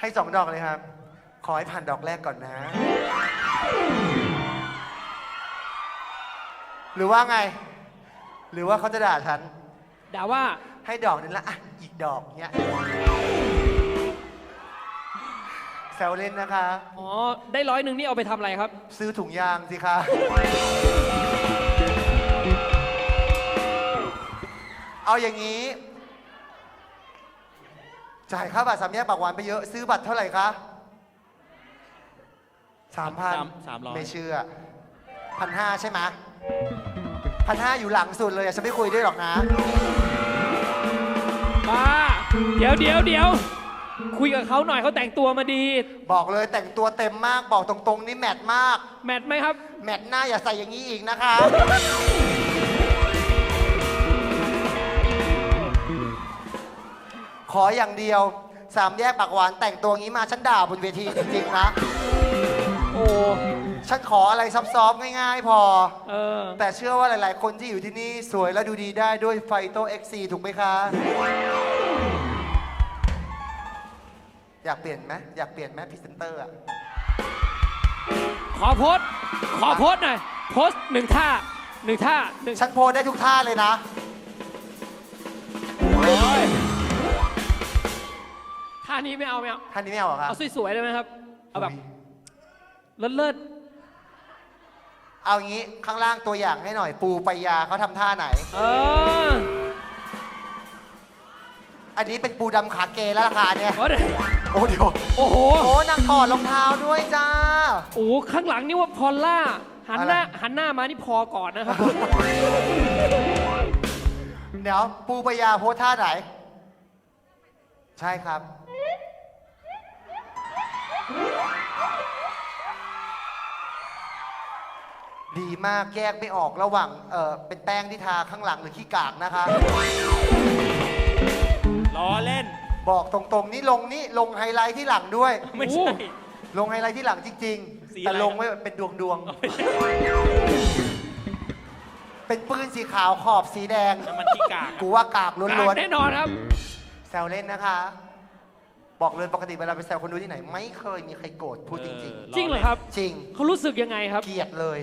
ให้สองดอกเลยครับ ขอให้ผ่านดอกแรกก่อนนะ หรือว่าไง หรือว่าเขาจะด่าฉัน ด่าว่า ให้ดอกนึงละอะอีกดอกเนี้ยแซวเล่นนะคะ อ๋อ ได้ร้อยหนึ่งนี่เอาไปทำอะไรครับ ซื้อถุงยางสิคะเอาอย่างนี้ จ่ายค่าบัตรสามแยกปากหวานไปเยอะซื้อบัตรเท่าไหร่คะสามพันสามสามร้อย ไม่เชื่อพันห้าใช่ไหมพันห้าอยู่หลังสุดเลยอะฉันไม่คุยด้วยหรอกนะ บ้า เดี๋ยวเดี๋ยวเดี๋ยวคุยกับเขาหน่อยเขาแต่งตัวมาดี บอกเลยแต่งตัวเต็มมากบอกตรงๆ นี่แมทมาก แมทไหมครับ แมทหน้าอย่าใส่อย่างนี้อีกนะคะ ขออย่างเดียวสามแยกปากหวานแต่งตัวงี้มาฉันด่าบนเวทีจริงๆนะโอ้ฉันขออะไรซับซ้อมง่ายๆ พอ เออ แต่เชื่อว่าหลายๆ คนที่อยู่ที่นี่สวยและดูดีได้ด้วยไฟโต XC ถูกไหมคะ อยากเปลี่ยนไหมอยากเปลี่ยนไหมพรีเซนเตอร์อะขอโพสต์ขอโพสต์หน่อย โพสต์หนึ่งท่าหนึ่งท่าหนึ่งฉันโพสได้ทุกท่าเลยนะ นี้ไม่เอาไม่เอาท่านนี้ไม่เอาเหรอครับ เอาสวยๆได้ไหมครับ เอาแบบเลิศเลิศเอางี้ข้างล่างตัวอย่างให้หน่อย ปูปายาเขาทำท่าไหน ๆเอออันนี้เป็นปูดำขาเกแล้วราคาเนี่ยโอ้เดี๋ยวโอ้เดี๋ยวโอ้โห โอ้นางถอดรองเท้าด้วยจ้า โอ้โหข้างหลังนี่ว่าพอลล่า หันหน้า อะไร หันหน้ามานี่พอก่อนนะครับ เดี๋ยวปูปายาโพสท่าไหน ใช่ครับ ดีมากแยกไม่ออกระหว่างเออเป็นแป้งที่ทาข้างหลังหรือขี้กากนะคะ ล้อเล่น บอกตรงๆ นี่ลงนี่ลงไฮไลท์ที่หลังด้วย ไม่ใช่ ลงไฮไลท์ที่หลังจริง สีๆแต่อะไรลงไว้เป็นดวงดวงๆเป็นปืนสีขาวขอบสีแดง น้ำมันขี้กาก กูว่ากากล้วนแน่นอนครับ ๆแซวเล่นนะคะ บอกเลยปกติเวลาไปแซวคนดูที่ไหน ไม่เคยมีใครโกรธพูดจริง จริงเหรอครับ ๆ จริง เขารู้สึกยังไงครับ เกลียดเลย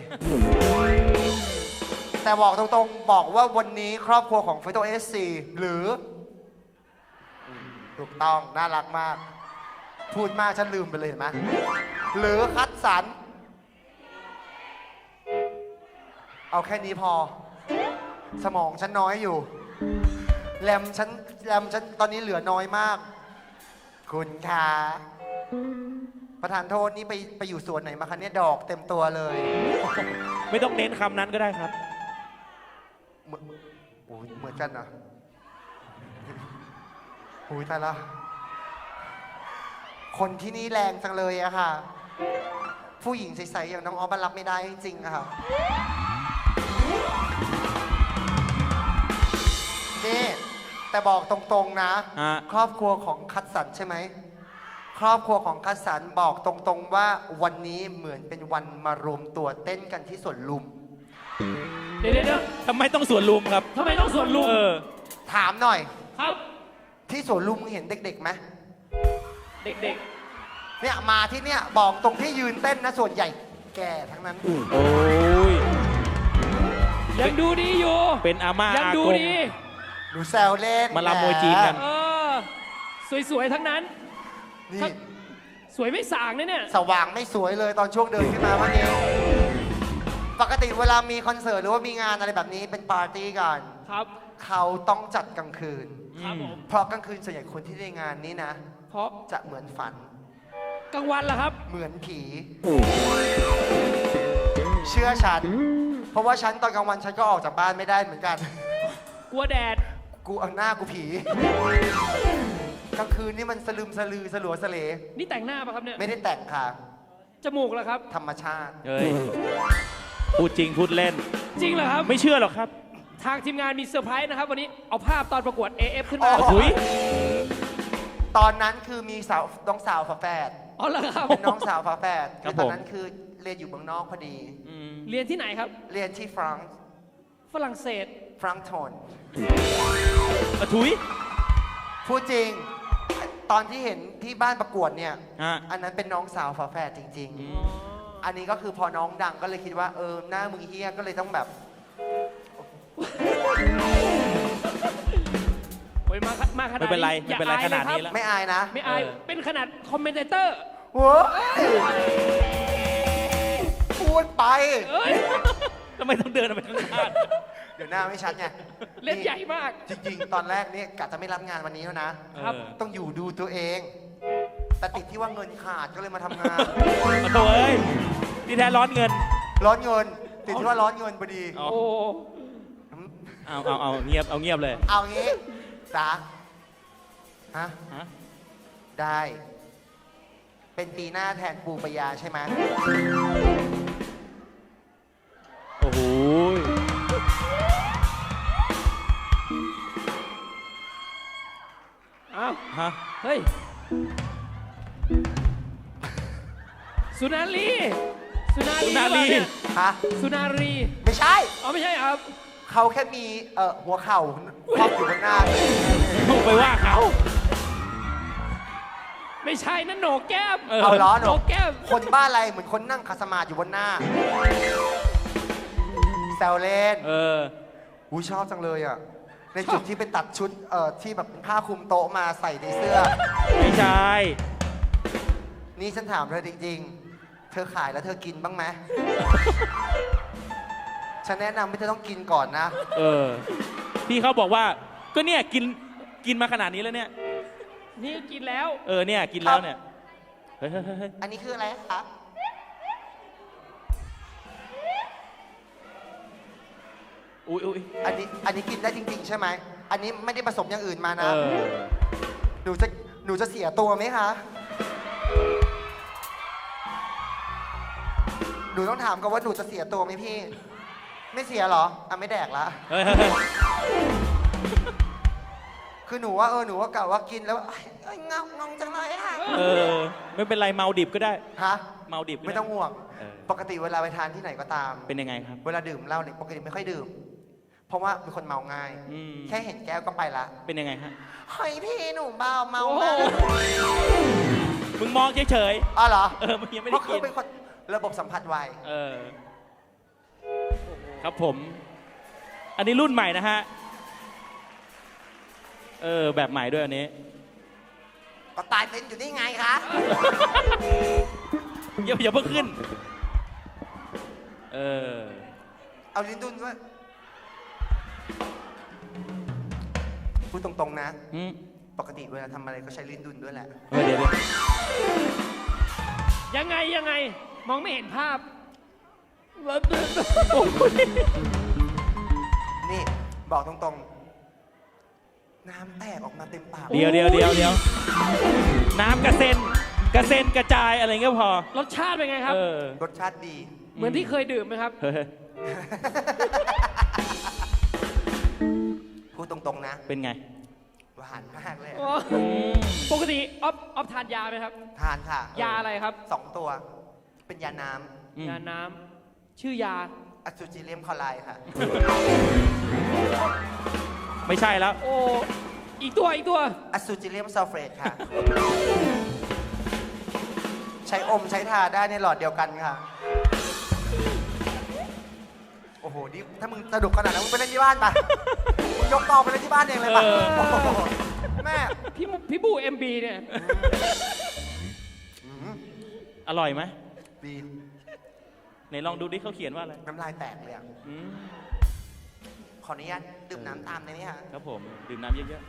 แต่บอกตรงๆ บอกว่าวันนี้ครอบครัวของ f ฟโตเอสซีหรือถูกต้อง น่ารักมาก พูดมากฉันลืมไปเลยเห็นไหมหรือคัดสรรเอาแค่นี้พอ สมองฉันน้อยอยู่ แรมฉันแรมฉันตอนนี้เหลือน้อยมาก คุณคะประธานโทษนี่ไปไปอยู่สวนไหนมาคะเนี่ยดอกเต็มตัวเลย ไม่ต้องเน้นคำนั้นก็ได้ครับ เหมือนโอ้ยเหมือนกันนะโอ้ยตายละ คนที่นี่แรงจังเลยอะค่ะ ผู้หญิงใสๆอย่างน้องออฟมันรับไม่ได้จริงๆอะค่ะนี่ แต่บอกตรงๆนะ ฮะ ครอบครัวของคัดสรรใช่ไหม ครอบครัวของคัดสรรบอกตรงๆว่าวันนี้เหมือนเป็นวันมารวมตัวเต้นกันที่สวนลุม เดี๋ยวเดี๋ยวเดี๋ยวทำไมต้องสวนลุมครับ ทำไมต้องสวนลุมเออ ถามหน่อย ครับ ที่สวนลุมมึงเห็นเด็กๆไหมเด็กเนี่ยมาที่เนี่ยบอกตรงที่ยืนเต้นนะส่วนใหญ่แก่ทั้งนั้น โอ้ย ๆ ยังดูดีอยู่ เป็นอาม่ายังอาดูกง ดี หนูแซวเล่นมาลำมวยจีนกัน เออ สวยๆ ทั้งนั้น นี่ สวยไม่สางนะเนี่ย สว่างไม่สวยเลยตอนช่วงเดินขึ้นมาเมื่อกี้ปกติเวลามีคอนเสิร์ตหรือว่ามีงานอะไรแบบนี้เป็นปาร์ตี้กัน ครับ เขาต้องจัดกลางคืน ครับผม เพราะกลางคืนส่วนใหญ่คนที่ในงานนี้นะ เพราะจะเหมือนฝัน กลางวันล่ะครับ เหมือนผี เชื่อฉัน เพราะว่าฉันตอนกลางวันฉันก็ออกจากบ้านไม่ได้เหมือนกัน กลัวแดด กูเอาหน้ากูผี กลางคืนนี่มันสลืมสลือสลัวสเลนี่แต่งหน้าปะครับเนี่ยไม่ได้แต่งค่ะ จมูกล่ะครับ ธรรมชาติ เฮ้ยพูดจริงพูดเล่น จริงเหรอครับ ไม่เชื่อหรอกครับทางทีมงานมีเซอร์ไพรส์นะครับ วันนี้เอาภาพตอนประกวด AF ขึ้นมาโอ้โหถุยตอนนั้นคือมีสาวน้องสาวฝาแฝดอ๋อเหรอครับ เป็นน้องสาวฝาแฝดครับคือตอนผม นั้นคือเรียนอยู่เมืองนอกพอดีอืมเรียนที่ไหนครับ เรียนที่ฟรังก์ฝรั่งเศส ฟรังก์โทนอะถุย พูดจริง ตอนที่เห็นที่บ้านประกวดเนี่ย ฮะ อันนั้นเป็นน้องสาวฝาแฝดจริงอืๆอันนี้ก็คือพอน้องดังก็เลยคิดว่าเออหน้ามึงเฮี้ยก็เลยต้องแบบ โอ้ยมามาขนาดไม่เป็นไรอย่ไม่เป็นไรอยขนาดลยนี้ครับแล้ว ไม่อายนะไม่อาย เออ เป็นขนาดคอมเมนเตอร์โว้ยพูดไป เอ้ย ทำไมต้องเดินออกไปข้างหน้า เดี๋ยวหน้าไม่ชัดไงเล่นใหญ่มาก จริง ๆ ตอนแรกเนี่ยกะจะไม่รับงานวันนี้แล้วนะ ครับ เออต้องอยู่ดูตัวเอง แต่ติดที่ว่าเงินขาดก็เลยมาทำงานขอโทษเอ้ยที่แท้ร้อนเงิน ร้อนเงิน ติดที่ว่าร้อนเงินพอดีอ๋อโอ้ เอาเอาเอาเงียบเอาเงียบเลยเอางี้จ้าฮะ ฮะได้ เป็นปีหน้าแทนปูปยาใช่ไหม ฮะ เฮ้ย สุนารี สุนารีสุนารี หอเปล่เนี่ยฮะ สุนารี ไม่ใช่ อ๋อไม่ใช่ครับ เขาแค่มีเอ่อหัวเข่าครอบอยู่บนหน้าเลยต้องไปว่าเขา ไม่ใช่นั่นโหนกแก้มเออเอาล้อหโหนูนกแก้มคนบ้าอะไรเหมือนคนนั่งคาสมาธิอยู่บนหน้า แซวเล่นเออ อุ้ยชอบจังเลยอะ ในจุดที่ไปตัดชุดเอ่อที่แบบเป็นผ้าคลุมโต๊ะมาใส่ในเสื้อ ไม่ใช่ นี่ฉันถามเธอจริง ๆ เธอขายแล้วเธอกินบ้างไหม ฉันแนะนำให้เธอต้องกินก่อนนะ เออ พี่เขาบอกว่า ก็เนี่ยกินกินมาขนาดนี้แล้วเนี่ย นี่กินแล้ว เออเนี่ยกินแล้วเนี่ย เฮ้ยเฮ้ยเฮ้ยเฮ้ยอันนี้คืออะไรคะ อุ้ยอุ้ยอันนี้อันนี้กินได้จริง ๆ ใช่ไหม อันนี้ไม่ได้ผสมอย่างอื่นมาเอนะ อ หนูจะหนูจะเสียตัวไหมคะ หนูต้องถามก่อนว่าหนูจะเสียตัวไหมพี่ ไม่เสียเหรอ อะไม่แดกละ เฮ้ยเฮ้ยเฮ้ยคือหนูว่าเออหนูว่ากะว่ากินแล้วเอ้ยเอ้ยเงางงจังเลยค่ะเออ ไม่เป็นไรเมาดิบก็ได้ ฮะ เมาดิบก็ด้ ไม่ต้องห่วง เออ ปกติเวลาไปทานที่ไหนก็ตาม เป็นยังไงครับ เวลาดื่มเหล้าเนี่ยปกติไม่ค่อยดื่ม เพราะว่าเป็นคนเมาง่าย อืม แค่เห็นแก้วก็ไปละเป็นยังไงฮะเฮ้ยพี่หนูเมาเมาโอ้โหมากมึงมองเฉยอ๋อเหรอๆเออมึงยังไม่เพได้ราะคืกิอนเป็นคนระบบสัมผัสไว เออครับผม อันนี้รุ่นใหม่นะฮะเออแบบใหม่ด้วยอันนี้ ก็ตายเป็นอยู่นี่ไงคะ อย่าอย่าเพิ่งขึ้น เออ เอาลิ้นดุนด้วย พูดตรงๆนะ อืมปกติเวลาทำอะไรก็ใช้ลิ้นดุนด้วยแหละ เออเดี๋ยวเดี๋ยวยังไงยังไงมองไม่เห็นภาพนี่บอกตรงๆ น้ำแตกออกมาเต็มปาก เดี๋ยวเดี๋ยวเดี๋ยวเดี๋ยวน้ำกระเซ็นกระเซ็นกระจายอะไรเงี้ยพอรสชาติเป็นไงครับ เออรสชาติดี เหมือนที่เคยดื่มไหมครับ เฮ้ย พูดตรงๆนะ เป็นไงหวานมากเลยอะอืมปกติออฟออฟทานยาไหมครับ ทานค่ะยาอะไรครับ สองตัว เป็นยาน้อืมยาน้ำชื่อยาำอะซูจิเลียมคลอไรด์ค่ะ ไม่ใช่แล้ว โอ้อีกตัวอีกตัวอะซูจิเลียมซัลเฟตค่ะ ใช้อมใช้ทาได้ในหลอดเดียวกันค่ะ หนี่ถ้ามึงสนุกขนาดนั้นมึงไปเล่นที่บ้านไปมึงยกกองไปเล่นที่บ้านเองเลยปะเออ โอ้โหแม่พี่มุพี่บูเอ็มบีเนี่ยอืมอร่อยไหมดีไหนลองดูดิเขาเขียนว่าอะไร น้ำลายแตกเลยอะอืม ขออนุญาตดื่มน้ำตามได้ไหมคะครับผม ดื่มน้ำเยอะ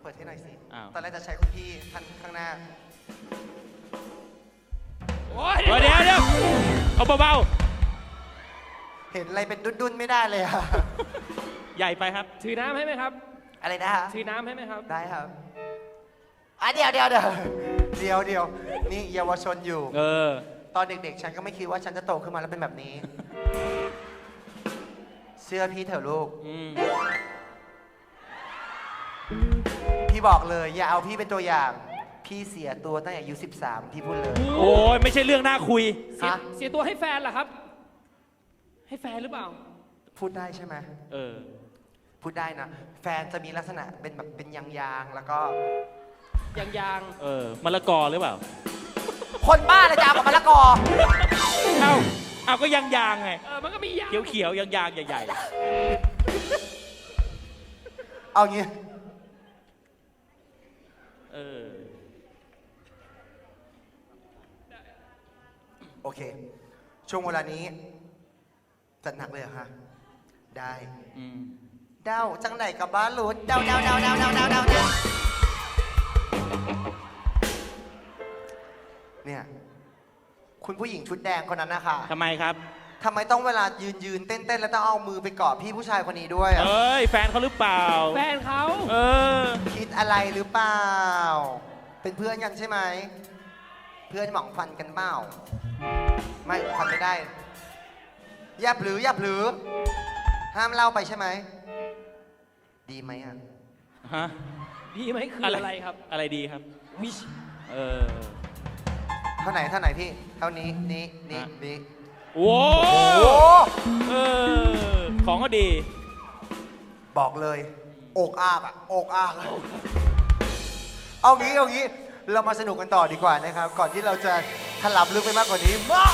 เปิดให้หน่อยสิอ้าว ตอนแรกจะใช้คุณพี่ท่านข้างหน้าโอ้ยๆเออเดี๋ยวเดี๋ยว เอาเบาเห็นอะไรเป็นดุนๆไม่ได้เลยอะๆใหญ่ไปครับ ถือน้ำให้ไหมครับ อะไรนะฮะถือน้ำให้ไหมครับ ได้ครับอะเดี๋ยวเดี๋ยวเดี๋ยวเดี๋ยวเดี๋ยวนี่เยาวชนอยู่ เออ ตอนเด็กๆ ฉันก็ไม่คิดว่าฉันจะโตขึ้นมาแล้วเป็นแบบนี้ เสื้อพี่เถอะลูก อืม พี่บอกเลย อย่าเอาพี่เป็นตัวอย่าง พี่เสียตัวตั้งแต่อายุ 13 พี่พูดเลย โอ้ยไม่ใช่เรื่องน่าคุย เสียฮะ เสียตัวให้แฟนเหรอครับ ให้แฟนหรือเปล่า พูดได้ใช่ไหม เออ พูดได้นะ แฟนจะมีลักษณะเป็นแบบเป็นยางๆ แล้วก็ยางยางเออมะละกอหรือเปล่า คนบ้าเลยจ้ากับมะละกอ เอ้าเอาก็ยางยางๆไง ๆเออมันก็มียางเขียวเขียวๆยางยางๆใหญ่เอางี้ ๆ เออ โอเค ช่วงเวลานี้จัดหนักเลยเหรอคะได้อืมเดาจังไหนกับบ้านหลุดเดาเดาเดาเดาเดาเดาเดาเดาเนี่ยคุณผู้หญิงชุดแดงคนนั้นนะคะทำไมครับ ทำไมต้องเวลายืนยืนเต้นเต้นแล้วต้องเอามือไปกอดพี่ผู้ชายคนนี้ด้วยอะเอ้ย แฟนเขาหรือเปล่า แฟนเขาเออ คิดอะไรหรือเปล่า เป็นเพื่อนกันใช่ไหม เพื่อนหมองฟันกันเปล่า ไม่ฟันไม่ได้ อย่าหรืออย่าหรือ ห้ามเล่าไปใช่ไหม ดีไหมอะ ฮะดีไหมคืออะไรครับ อะไรดีครับวิชเออเท่าไหนเท่าไหนพี่ เท่านี้นี้นี้ฮะนี้โว้โอ้เออของก็ดี บอกเลย อกอากอะอกอากเอางี้เอางี้ เรามาสนุกกันต่อดีกว่านะครับ ก่อนที่เราจะถลำลึกไปมากกว่านี้มา